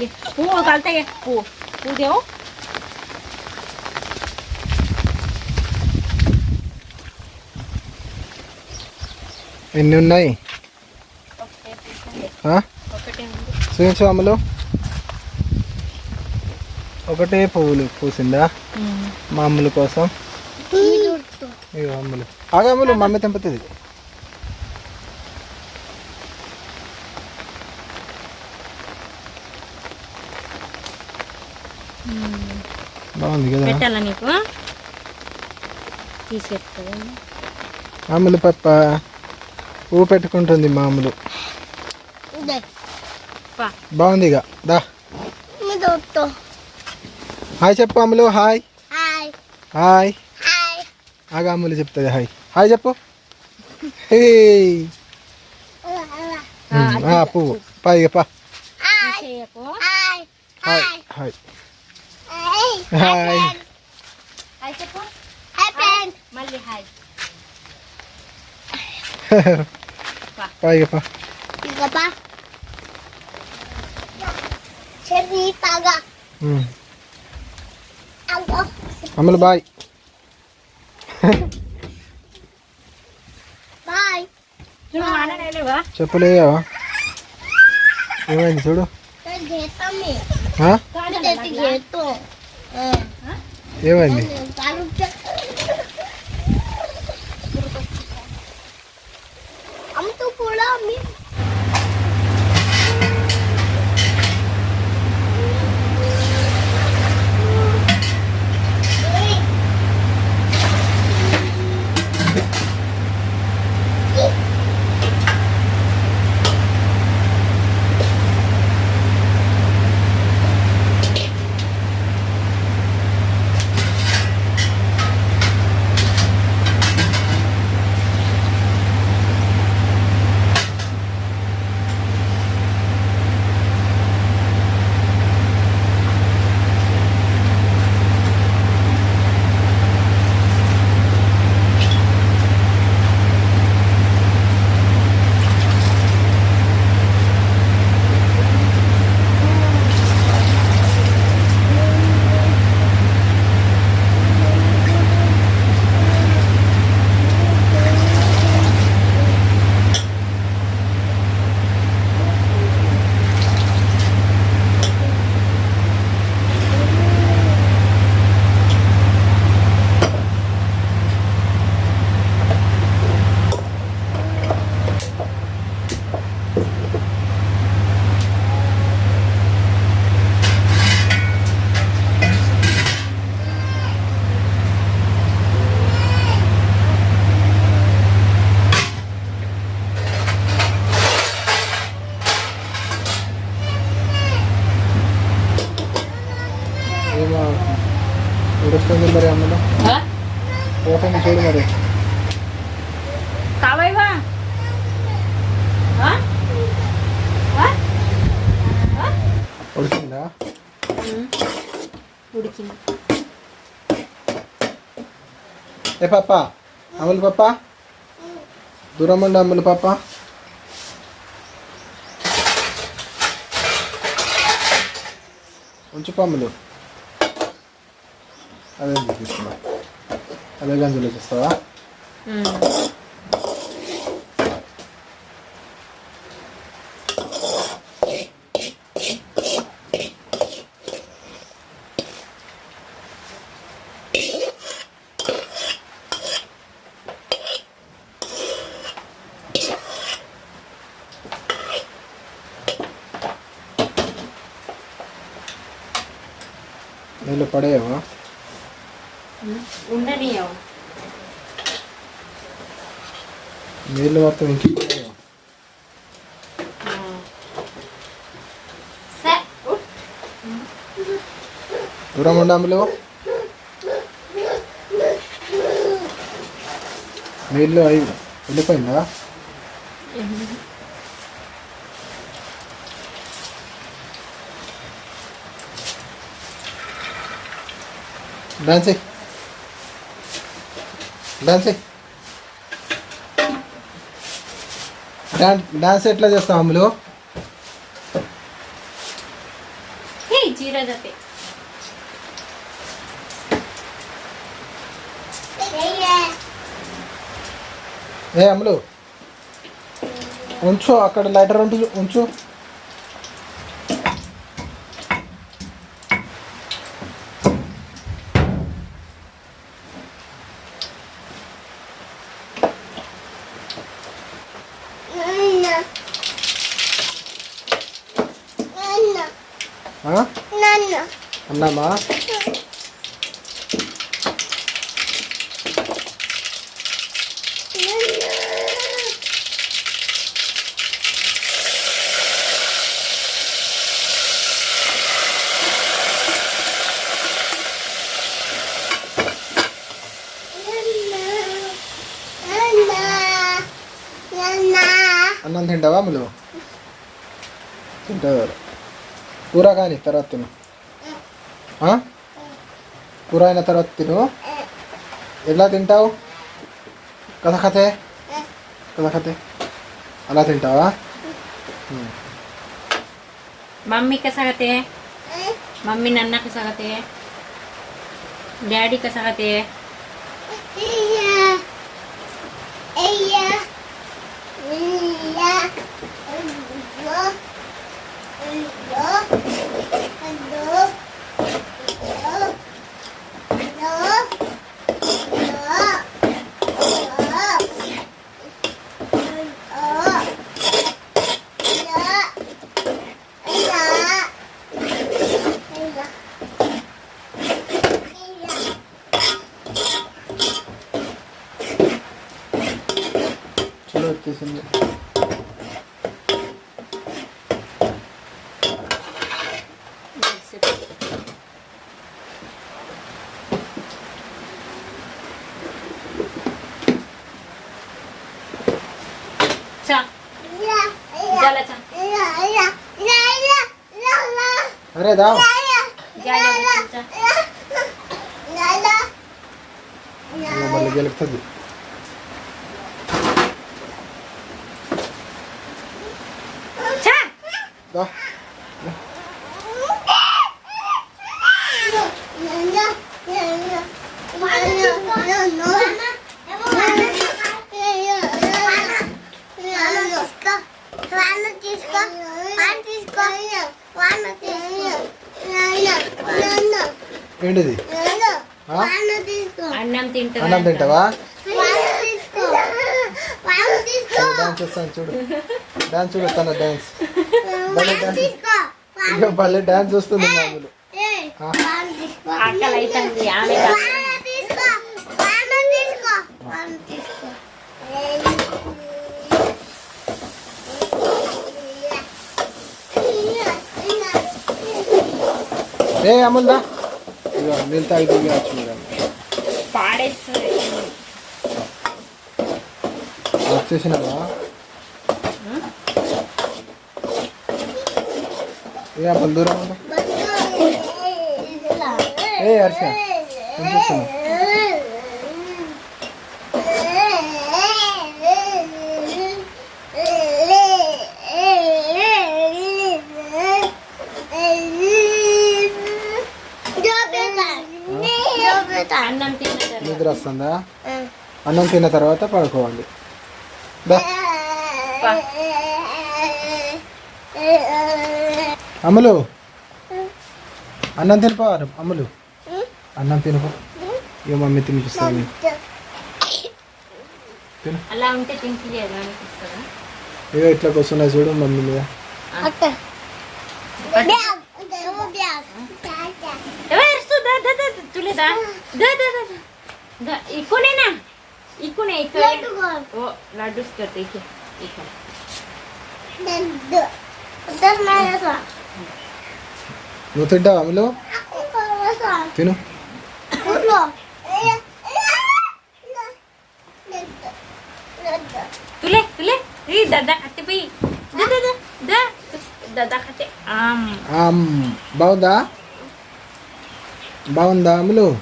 ये పువ్వు కలితే పువ్వు పువ్వు దేవు ఎన్ని ఉన్నాయి? చూపించు అమ్ములు ఒకటే పువ్వులు పూసిందా? మా అమ్ముల కోసం? అమ్ములు ఆగా అమ్ములు మమ్మీ తెంపుతుంది. బాగుంది కదా. పెట్టాలా నీకు? తీసేస్తుంది మామూలు పప్ప పువ్వు పెట్టుకుంటుంది మామూలు. బాగుంది ఇక. దా. హాయ్ చెప్పు అమ్ములు హాయ్. హాయ్. ఆగా అమ్ములు చెప్తుంది హాయ్. హాయ్ చెప్పు. హే. ఆ, పువ్వు. పా ఇక పా. తీసేయకు. హాయ్. హాయ్ హాయ్ హాయ్ చెప్పు మళ్ళీ హాయ్ పా ఇక పా బాయ్ చెప్పులేవా ఏమైంది చూడు. ఏమండి అమ్ముతూ కూడా మీరు మరి అమ్ములు పోతుంది చూడు మరి కావాయివా ఉడికిందా ఉడికింది ఏ పాప అమ్ములు పాప దూరం ఉండి అమ్ములు పాప ఉంచు పమ్ములు అదే చూపిస్తున్నా అదే గంజులో చూస్తావా? నీళ్ళు పడేవా ఉండనియవు నీళ్ళు మొత్తం ఇంకి పడేయవా సరే ఉట్. దూరం ఉండి అమ్ములు నీళ్ళు అయి వెళ్ళిపోయిందా డాన్స్ డాన్స్ డాన్స్ డాన్స్ ఎట్లా చేస్తావు అమ్ములు? ఏ అమ్ములు? ఉంచు అక్కడ లైటర్ ఉంటుంది ఉంచు. అన్నామా అన్నం తింటావా అమ్ములు తింటావు కూర కానీ తర్వాత తిను Pura ini tarot tino. Ila tintau. Kata kata. Kata kata. Ala tintau ah. Mami kasa kata. Mami nana kasa kata. Daddy kasa kata. Iya. Iya. Iya. Iya. Iya. Iya. şimdi. अरे दाओ गेले गेले ఏంటిది? ఆ? అన్నం తింటా అన్నం తింటావా? డాన్స్ చేస్తాను చూడు. డాన్స్ చూడు. తన డాన్స్ ఇక భలే డాన్స్ వస్తుంది మామూలు. ఆ? ఆకలి అవుతుంది ఆమె తీసుకో తీసుకో. తీసుకో. ఏ అమ్ముల్ దా. ఇక నీళ్ళు తాగి మీరు పాడేస్తుంది. వచ్చేసినావా? ఏ హర్ష నిద్ర వస్తుందా? అన్నం తిన్న తర్వాత పడుకోవాలి. దా. అమలు. అన్నం తినపా అమలు. అన్నం తినపా. ఏ మమ్మీ తినిపిస్తాను అలా ఏదో ఇట్లా కూర్చున్నా చూడు మమ్మీ మీద. ఇక్కడ ఇక్కడ ఇక్కడ ఇక్కడ No te da, amelo. Tino. No. Tule, tule. Hey, dada kate pa. Da, da, da. Da. Dada kate. Am. Am. Bawda. Bawda, amelo.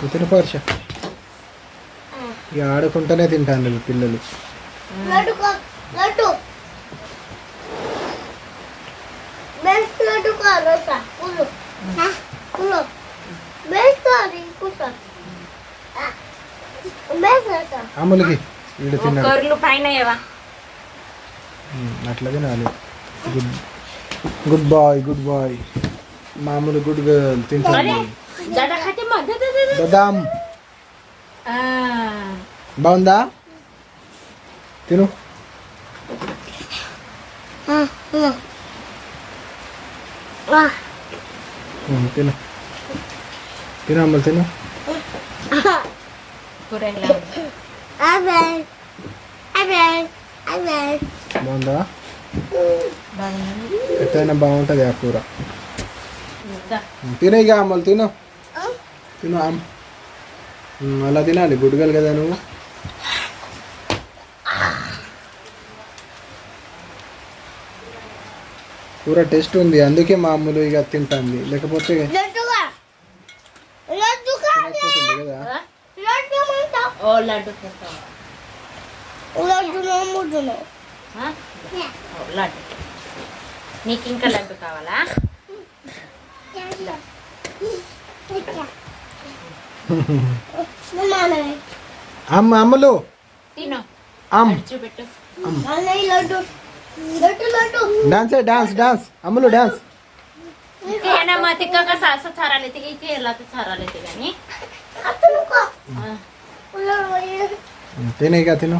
Tú tienes fuerza. ఇక ఆడుకుంటూనే తింటాను పిల్లలు. లడ్డు. కో లడ్డు బెస్ట్ లడ్డు కో రోసా కులు కులు బెస్ట్ అది కుసా బెస్ట్ రోసా అమ్ములకి వీడు తిన్నాడు. Good good boy good boy. మామూలు గుడ్ గర్ల్ బదాం ఆ బాగుందా? తిను. తిను. తిను అమ్ములు తిను. బాగుందా? ఎట్లయినా బాగుంటుంది ఆ కూర. దా. ఉమ్, తిను ఇక అమ్మలు తిను. తిను అలా తినాలి గుడ్ గర్ల్ కదా నువ్వు? కూర టేస్ట్ ఉంది అందుకే మామూలు ఇక తింటుంది. లేకపోతే నీకు ఇంకా లడ్డు కావాలా? అమ్మ అమ్మలు. తిను. అమ్ లడ్డు. डान्स आहे डान्स डान्स अमलू डान्स ना मग ते का कसं असं चारायला येते की केला तर चारायला येते आणि ते नाही का तिनं